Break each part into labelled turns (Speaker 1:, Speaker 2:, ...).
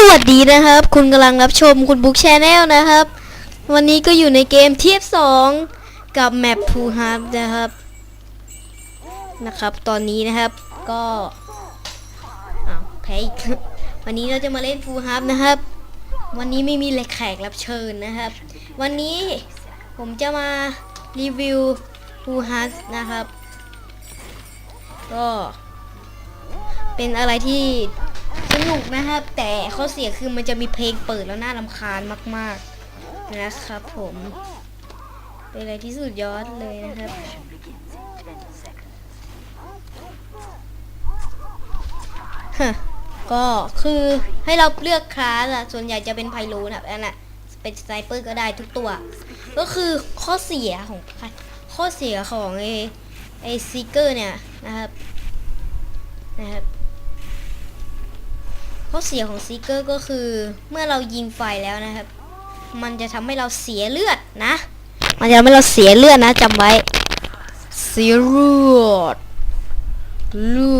Speaker 1: สวัสดีนะครับ คุณกำลังรับชมคุณบุ๊กแชนแนลนะครับ วันนี้ก็อยู่ในเกมเทียบสองกับแมปพูฮาร์นะครับ นะครับ ตอนนี้นะครับก็อ้าวแพ้อีกวันนี้เราจะมาเล่นฟูฮาร์นะครับ วันนี้ไม่มีแขกรับเชิญนะครับ วันนี้ผมจะมารีวิวฟูฮาร์นะครับ ก็ เป็นอะไรที่สนุกนะครับ แต่ข้อเสียคือมันจะมีเพลงเปิดแล้วน่ารำคาญมาก ๆ นะครับผม เป็นอะไรที่สุดยอดเลยนะครับก็คือให้เราเลือกคลาสอะส่วนใหญ่จะเป็นไพโลนะครับอันน่ะเป็นสไนเปอร์ก็ได้ทุกตัว ก็คือข้อเสียของข้อเสียของไอไอซิเกอร์เนี่ยนะครับนะครับ ข้อเสียของซีเกอร์ก็คือเมื่อเรายิงไฟแล้วนะครับ มันจะทำให้เราเสียเลือดนะ มันจะทำให้เราเสียเลือดนะจำไว้เสียเลือดเลื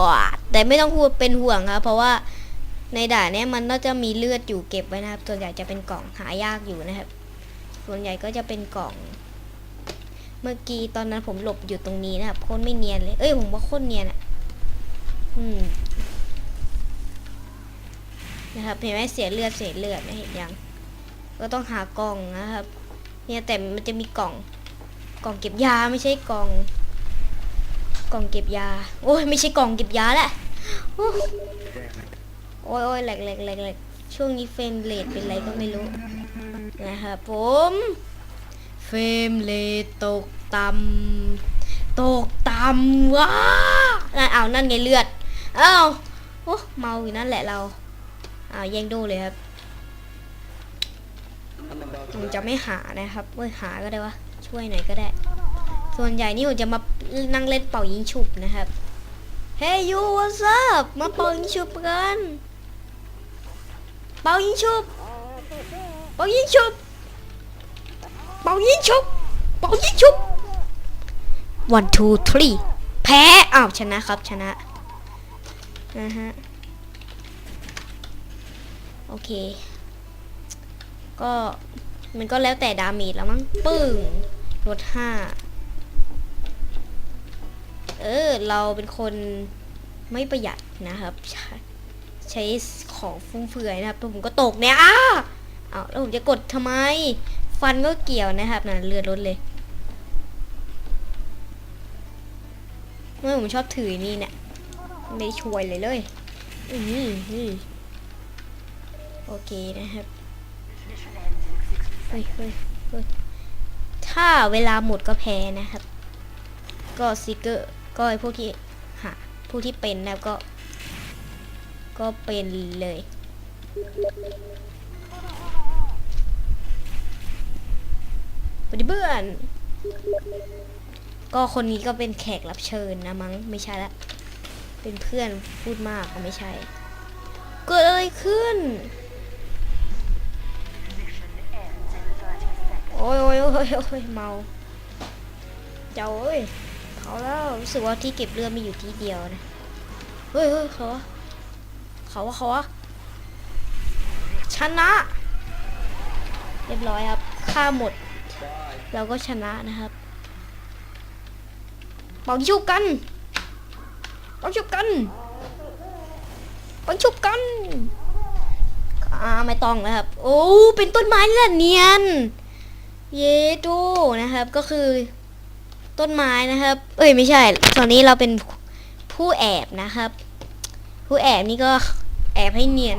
Speaker 1: อดแต่ไม่ต้องพูดเป็นห่วงครับเพราะว่าในด่านเนี้ยมันน่าจะมีเลือดอยู่เก็บไว้นะครับ ส่วนใหญ่จะเป็นกล่องหายากอยู่นะครับ ส่วนใหญ่ก็จะเป็นกล่อง เมื่อกี้ตอนนั้นผมหลบอยู่ตรงนี้นะครับโคตรไม่เนียนเลย เอ้ยผมว่าโคตรเนียนอะอืม นะครับเห็นไหมเสียเลือดเสียเลือดนะเห็นยังก็ต้องหากล่องนะครับ เนี่ยแต่มันจะมีกล่อง กล่องเก็บยาไม่ใช่กล่อง กล่องเก็บยา โอ้ยไม่ใช่กล่องเก็บยาแหละโอ้ยโอ้ยแหลกแหลกแหลกแหลกช่วงนี้เฟรมเรทเป็นไรก็ไม่รู้นะครับผมเฟรมเรทตกต่ำตกต่ำว้านั่นเอานั่นไงเลือดอ้าวโอ้เมาอยู่นั่นแหละเรา อ่าแย่งดูเลยครับผมจะไม่หานะครับเว้ยหาก็ได้วะช่วยหน่อยก็ได้ ส่วนใหญ่นี่ผมจะมานั่งเล่นเป่ายิงฉุบนะครับเฮ้ยยู what's up มาเป่ายิงฉุบกันเป่ายิงฉุบเป่ายิงฉุบเป่ายิงฉุบเป่ายิงฉุบ one two three แพ้อ้าวชนะครับชนะนะฮะ โอเค ก็มันก็แล้วแต่ดาเมจแล้วมั้งปึ้งลดห้าเออ เราเป็นคนไม่ประหยัดนะครับ ใช้ใช้ของฟุ่มเฟือยนะครับผมก็ตกเนี่ยอ้าเอาแล้วผมจะกดทำไม ฟันก็เกี่ยวนะครับนั่นเลือดลดเลยเมื่อผมชอบถือนี่เนี่ยไม่ช่วยเลยเลย อือหือหือ โอเคนะครับเฮ้ยเฮ้ยเฮ้ยถ้าเวลาหมดก็แพ้นะครับ ก็ซิกเกอร์ก็ไอพวกที่หาพวกที่เป็นแล้วก็ ก็เป็นเลย ปฏิเบื่อนก็คนนี้ก็เป็นแขกรับเชิญนะมั้งไม่ใช่ละเป็นเพื่อนพูดมากก็ไม่ใช่ เกิดอะไรขึ้น โอ้ยโอ้ยโอ้ยโอ้ยเมาเจ้าเอ้ยเขาแล้วรู้สึกว่าที่เก็บเรือมีอยู่ที่เดียวนะเฮ้ยเฮ้ยเขาวะเขาวะเขาวะชนะเรียบร้อยครับฆ่าหมด เราก็ชนะนะครับปังชุบกันปังชุบกันปังชุบกันอ่าไม่ต้องนะครับ โอ้เป็นต้นไม้แหละเนียน เยโดนะครับก็คือต้นไม้นะครับ เอ้ยไม่ใช่ ตอนนี้เราเป็นผู้แอบนะครับ ผู้แอบนี่ก็แอบให้เนียน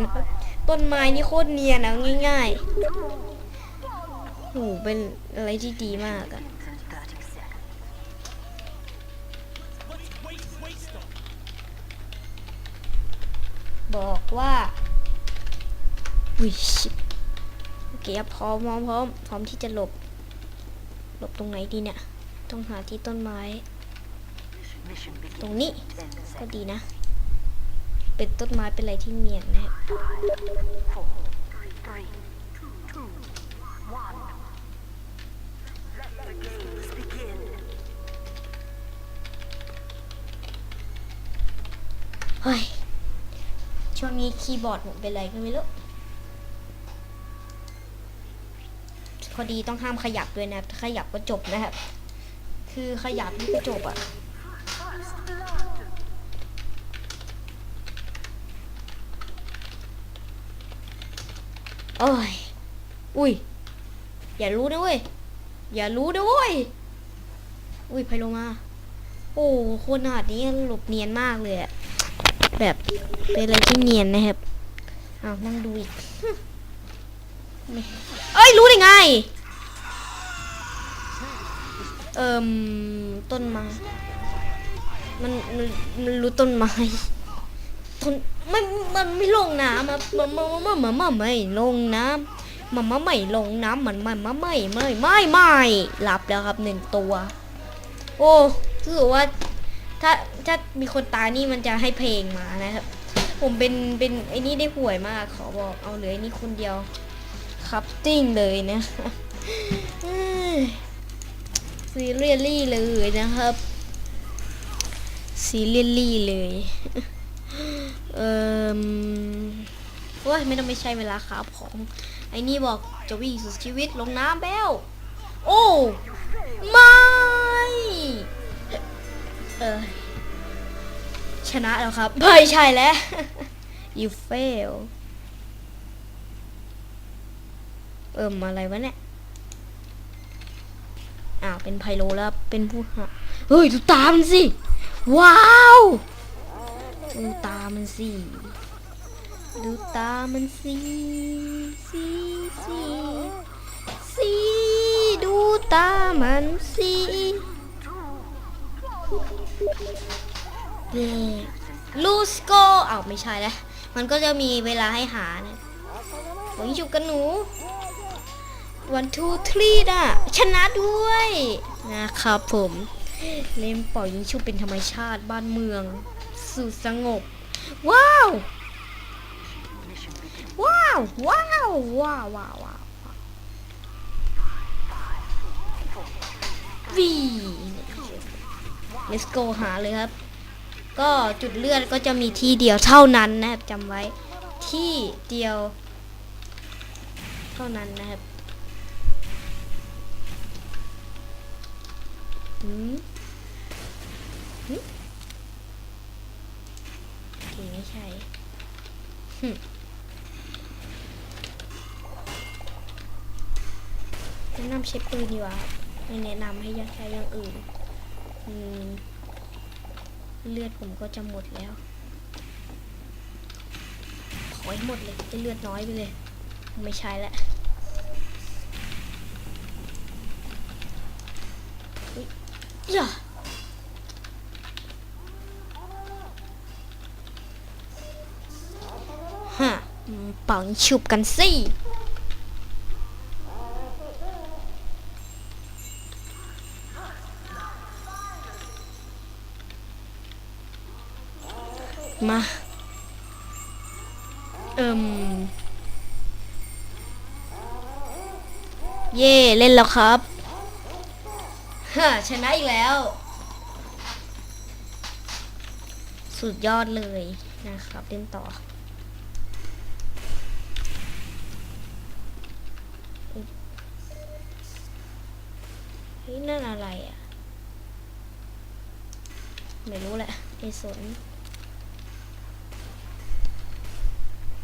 Speaker 1: ต้นไม้นี่โคตรเนียนนะง่ายๆโอ้โหเป็นอะไรที่ดีมากอะบอกว่าอุ้ยชิบ เคครับพร้อมพร้อมพร้อมพร้อมที่จะหลบ หลบตรงไหนดีเนี่ย ต้องหาที่ต้นไม้ ตรงนี้ก็ดีนะ เป็นต้นไม้เป็นอะไรที่เนียนนะเฮ้ย ช่วงนี้คีย์บอร์ดผมเป็นไรก็ไม่รู้ พอดีต้องห้ามขยับด้วยนะครับถ้าขยับก็จบนะครับ คือขยับนี่ก็จบอะโอ้ย อุ้ย อย่ารู้นะเว้ย อย่ารู้นะเว้ย อุ้ยไพโลมา โอ้โคนขนาดนี้หลบเนียนมากเลยอะแบบเป็นอะไรที่เนียนนะครับ อ้าวนั่งดูอีก เอ้ยรู้ได้ไง เอ่มต้นไม้ มันมันมันรู้ต้นไม้ ต้นไม่มันไม่ลงน้ำอะมันมันมันมันมันไม่ลงน้ำมันมันไม่ลงน้ำมันมันมันไม่ไม่ไม่ไม่หลับแล้วครับหนึ่งตัว โอ้ถือว่าถ้าถ้ามีคนตายนี่มันจะให้เพลงมานะครับ ผมเป็นเป็นไอ้นี่ได้ห่วยมากขอบอกเอาเหลยนี่คนเดียว ครับจริงเลยนะซีเรียลลี่เลยนะครับซีเรียลลี่เลยเอ่มโอ้ยไม่ต้องไม่ใช่เวลาครับของ ไอ้นี่บอกจะวิ่งสุดชีวิตลงน้ำแบ้วโอ้ไม่เออชนะแล้วครับไม่ใช่แล้ว you fail เอิ่มอะไรวะเนี่ยอ้าวเป็นไพโลแล้วเป็นผู้หาเฮ้ยดูตามันสิว้าวดูตามันสิดูตามันสิสิสิสิดูตามันสิเย่ลูสโกอ้าวไม่ใช่แล้วมันก็จะมีเวลาให้หานะผมอยู่กันหนู วันทูทรีน่ะ ชนะด้วย นะครับผม เล่นปล่อยยิงชุบเป็นธรรมชาติบ้านเมือง สู่สงบ ว้าว ว้าว ว้าว ว้าวว้าวว้าววี let's go หาเลยครับ ก็จุดเลือดก็จะมีที่เดียวเท่านั้นนะครับจำไว้ที่เดียว เท่านั้นนะครับ หืมหืมโอเคไม่ใช่หึแนะนำใช้ปืนดีกว่าไม่แนะนำให้ใช้อย่างอื่นอืมเลือดผมก็จะหมดแล้วขอให้หมดเลยจะเลือดน้อยไปเลย ไม่ใช่แล้ว อย่าฮะป่าฉุบกันสิมา เอิมเย่เล่นแล้วครับ ฮ่าชนะอีกแล้ว สุดยอดเลยนะครับเล่นต่อเฮ้ยนั่นอะไรอะ ไม่รู้แหละไอ้สน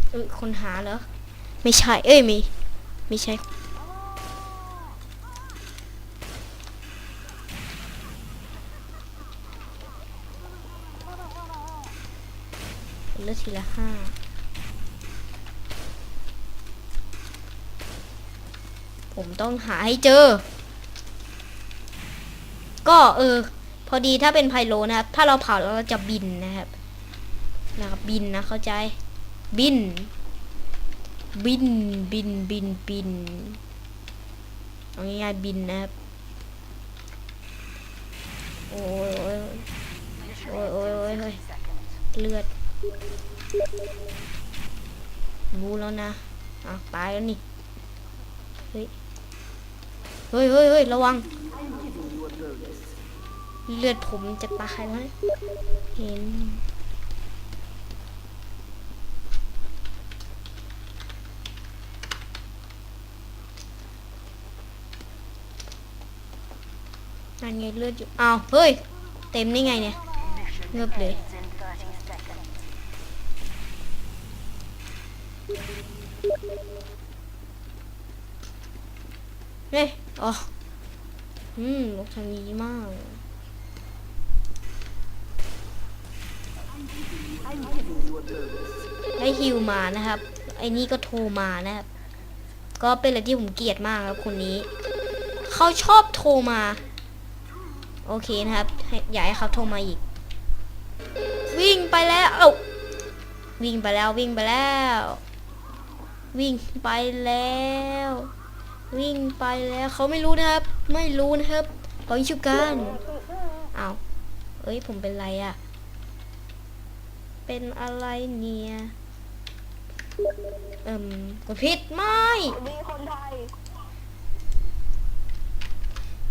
Speaker 1: เอ้ยคนหาเหรอ ไม่ใช่ เอ้ยมี ไม่ใช่ เลือก ทีละห้าผมต้องหาให้เจอ ก็เออ พอดีถ้าเป็นไพโลนะครับ ถ้าเราเผาแล้วเราจะบินนะครับนะครับบินนะเข้าใจ บิน บินบินบินบินเอาง่ายๆบินนะครับโอ้ยโอ้ยโอ้ยโอ้ยเลือด รู้แล้วนะอะตายแล้วนี่ เฮ้ย เฮ้ยเฮ้ยเฮ้ยระวัง เลือดผมจะตายแล้วเห็นนั่นไงเลือดอยู่อ้าวเฮ้ย เต็มนี่ไงเนี่ยเงือบเลย เฮ้ยอ๋อ อืมลกทางนี้มาก ได้ฮิวมานะครับ ไอ้นี่ก็โทรมานะครับ ก็เป็นอะไรที่ผมเกลียดมากครับคนนี้ เขาชอบโทรมา โอเคนะครับ อย่าให้เขาโทรมาอีก วิ่งไปแล้ว เอ้าวิ่งไปแล้ววิ่งไปแล้ว วิ่งไปแล้ว วิ่งไปแล้วเขาไม่รู้นะครับ ไม่รู้นะครับปล่อยชุกันเอาเอ้ยผมเป็นไรอะเป็นอะไรเนี่ยเอิ่มกดผิดไม่
Speaker 2: มีคนไทย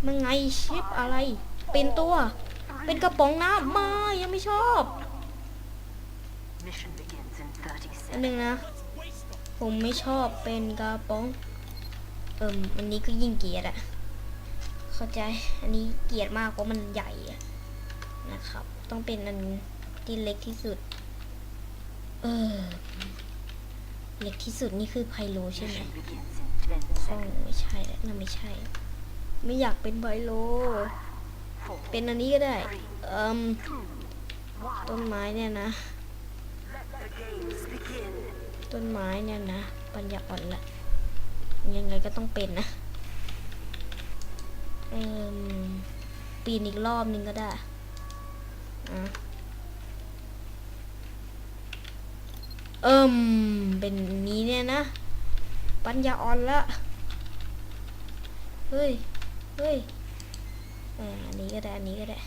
Speaker 1: มันไงชิปอะไร เป็นตัว เป็นกระป๋องน้ำไม่ยังไม่ชอบอันหนึ่งนะ ผมไม่ชอบเป็นกระป๋อง เอิมอันนี้ก็ยิ่งเกลียดอะเข้าใจ อันนี้เกลียดมากเพราะมันใหญ่นะครับ ต้องเป็นอันที่เล็กที่สุด เออ เล็กที่สุดนี่คือไพโลใช่ไหมโอ้ไม่ใช่แล้วนั่นไม่ใช่ ไม่อยากเป็นไพโล เป็นอันนี้ก็ได้ เอ่มต้นไม้เนี่ยนะ ต้นไม้เนี่ยนะ ปัญญาอ่อนละยังไงก็ต้องเป็นนะเอ่มปีนอีกรอบนึงก็ได้อะเอิมเป็นนี้เนี่ยนะ ปัญญาอ่อนละเฮ้ยเฮ้ยเอออันนี้ก็ได้ อันนี้ก็ได้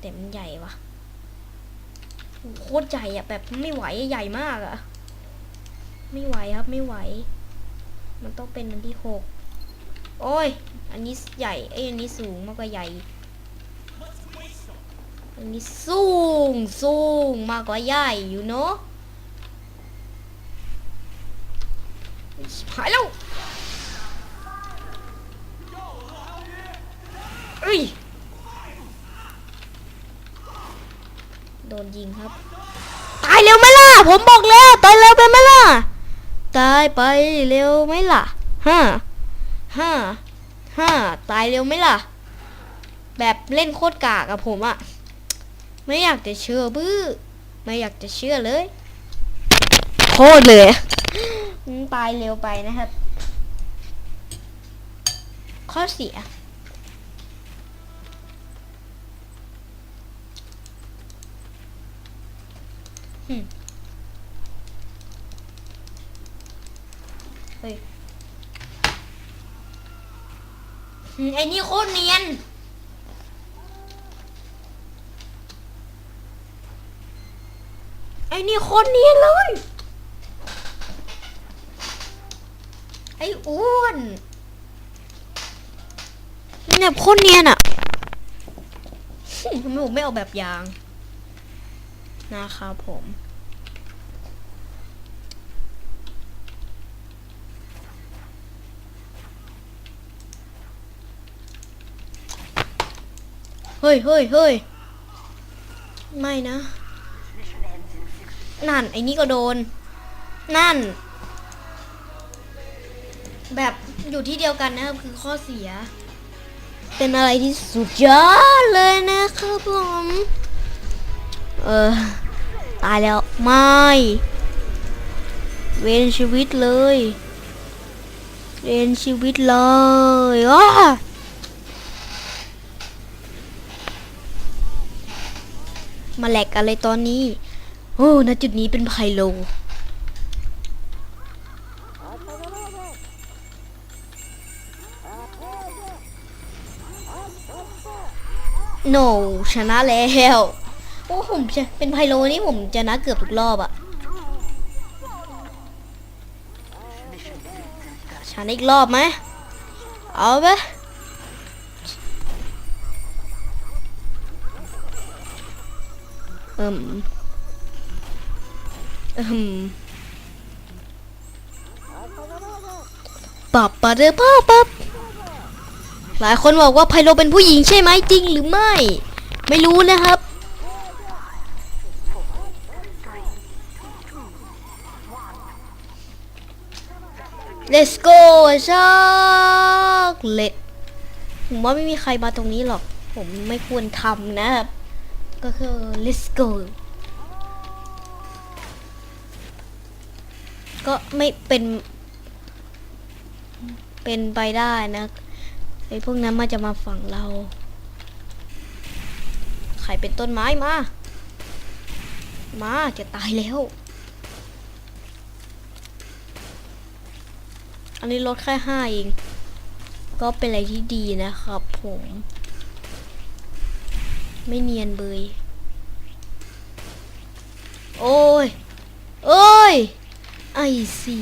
Speaker 1: แต่มันใหญ่วะโคตรใหญ่อะแบบไม่ไหวใหญ่มากอะ ไม่ไหวครับไม่ไหว มันต้องเป็นอันที่หกโอ้ย อันนี้ใหญ่ไอ้อันนี้สูงมากกว่าใหญ่ อันนี้สูงสูงมากกว่าใหญ่อยู่เนาะหายแล้วเอ้ย โดนยิงครับ ตายเร็วไหมล่ะ ผมบอกแล้ว ตายเร็ว ตายไปเร็วไหมล่ะฮ่าฮ่าฮ่าตายเร็วไหมล่ะ แบบเล่นโคตรกากกับผมอะไม่อยากจะเชื่อบื้อ ไม่อยากจะเชื่อเลยโคตรเลยอืมตายเร็วไปนะครับ ข้อเสีย เฮ้ยไอ้นี่โคตรเนียน ไอ้นี่โคตรเนียนเลย ไอ้อ้วนเนี่ยโคตรเนียนอะทำไมผมไม่เอาแบบยาง นะครับผม เฮ้ยเฮ้ยเฮ้ยไม่นะ นั่น ไอ้นี่ก็โดน นั่น แบบอยู่ที่เดียวกันนะครับคือข้อเสีย เป็นอะไรที่สุดยอดเลยนะครับผม เออ ตายแล้ว ไม่ เวนชีวิตเลยเวนชีวิตเลยอ้า มาแหลกอะไรตอนนี้ โอ้ณจุดนี้เป็นไพโล โน ชนะแล้วโอ้ผมจะเป็นไพโลนี่ผมชนะเกือบทุกรอบอะชนะอีกรอบไหมเอาไป อิมอิมปับปะเดอปับปับหลายคนบอกว่าไพโลเป็นผู้หญิงใช่ไหมจริงหรือไม่ ไม่รู้นะครับ Let's go ชอกเล็ดผมว่าไม่มีใครมาตรงนี้หรอก ผมไม่ควรทำนะครับ ก็คือ Let's go ก็ไม่เป็น เป็นไปได้นะไอ้พวกนั้นมันจะมาฝั่งเราใครเป็นต้นไม้มา มาจะตายแล้ว อันนี้ลดแค่ห้าเอง ก็เป็นอะไรที่ดีนะครับผม ไม่เนียนเบย โอ้ย โอ้ย ไอซี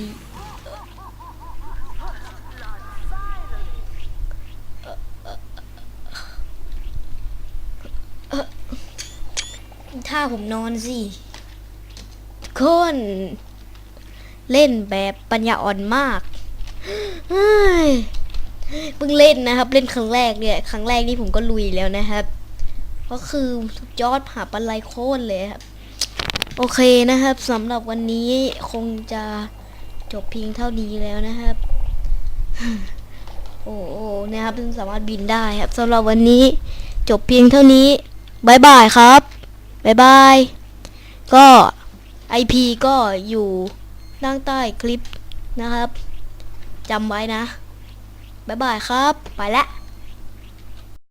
Speaker 1: ถ้าผมนอนสิคนเล่นแบบปัญญาอ่อนมากเฮ้ยเพิ่งเล่นนะครับ เล่นครั้งแรกเนี่ย ครั้งแรกนี่ผมก็ลุยแล้วนะครับ ก็คือสุดยอดหาปันไลโคตรเลยครับ โอเคนะครับสำหรับวันนี้คงจะจบเพียงเท่านี้แล้วนะครับ โอ้โหนะครับเพิ่งสามารถบินได้ครับสำหรับวันนี้จบเพียงเท่านี้บายบายครับบายบาย ก็ IP ก็อยู่ด้านใต้คลิปนะครับจำไว้นะบายบายครับ ไปแล้ว